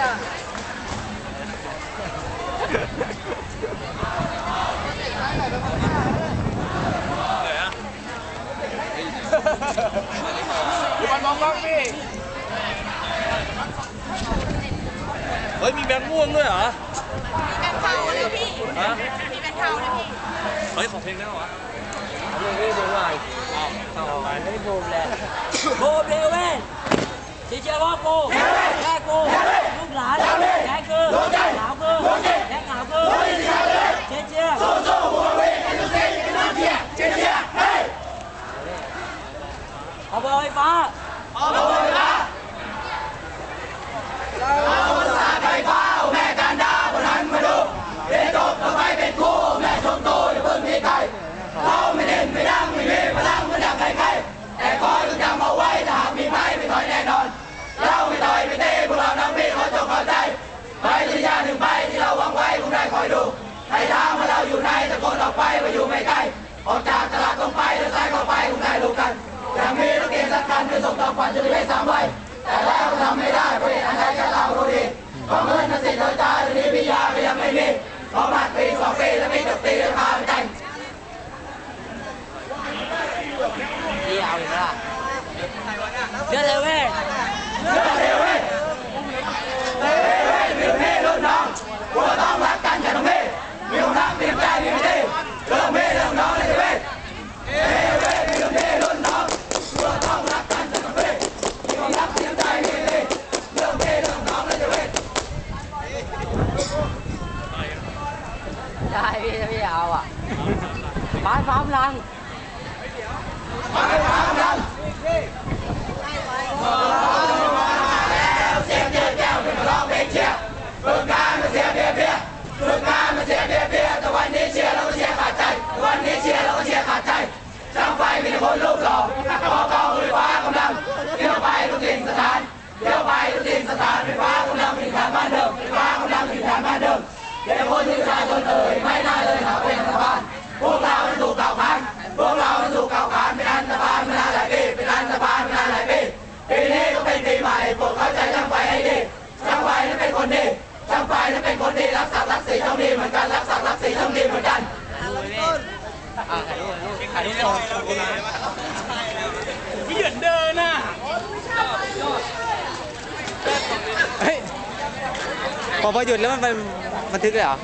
มันมองบ้างพี่ เฮ้ย มีแบงค์ม่วงด้วยเหรอ มีแบงค์เทาเลยพี่ มีแบงค์เทาเลยพี่ เฮ้ย ของเพลงได้เหรอวะเพลงได้ดูหน่อยต่อไปให้โบมแหละโบมเร็ว chị chơi bó cô. Ra cô. Rút lại gái cưa lão cưa gái dạ ngạo cưa chia chia chia chia ông ơi, phá. Ông ơi. อยดูในทางมาเราอยู่ไหนตะโกนออกไปว่าอยู่ไม่ไกลออกจากตลาดตรงไปเดินซ้ายก็ไปคงได้รู้กันแต่มีรถเก๋งสักคันพื่อส่งต่อคฝันจะได้สามใบแต่แล้วทำไม่ได้เพราะเหตุอันใดก็เรารู้ดีเพรเงินนั้นสิทโดยตาหรือนี้พิยาก็ยังไม่มีเพราะมาปีสองปีแล้วมีตกตีราพาไม่ได้เดี๋ยวเอาอีกแล้วเดือดเลยเว้ยเดือดเลย พี่ถ้าพี่เอาอะไปฟ้ามลังไปฟ้ามลัง แต่คนที่ชาชนเอ่ยไม่ได้เลยเขาเป็นรัฐบาลพวกเราไม่ถูกกล่าวค้านพวกเราไม่ถูกกล่าวค้านเป็นรัฐบาลมานานหลายปีเป็นรัฐบาลมานานหลายปีปีนี้ก็เป็นปีใหม่ปวดเข้าใจช่างไฟให้ดีช่งไฟนั้นเป็นคนดีช่งไฟนั้นเป็นคนดีรักษารักสีช่างดีเหมือนกันรักษารักสีช่างดีเหมือนกันถ่ายรูปสองคนไม่หยุดเดินอะพอพอหยุดแล้วมันเป็น 不听对啊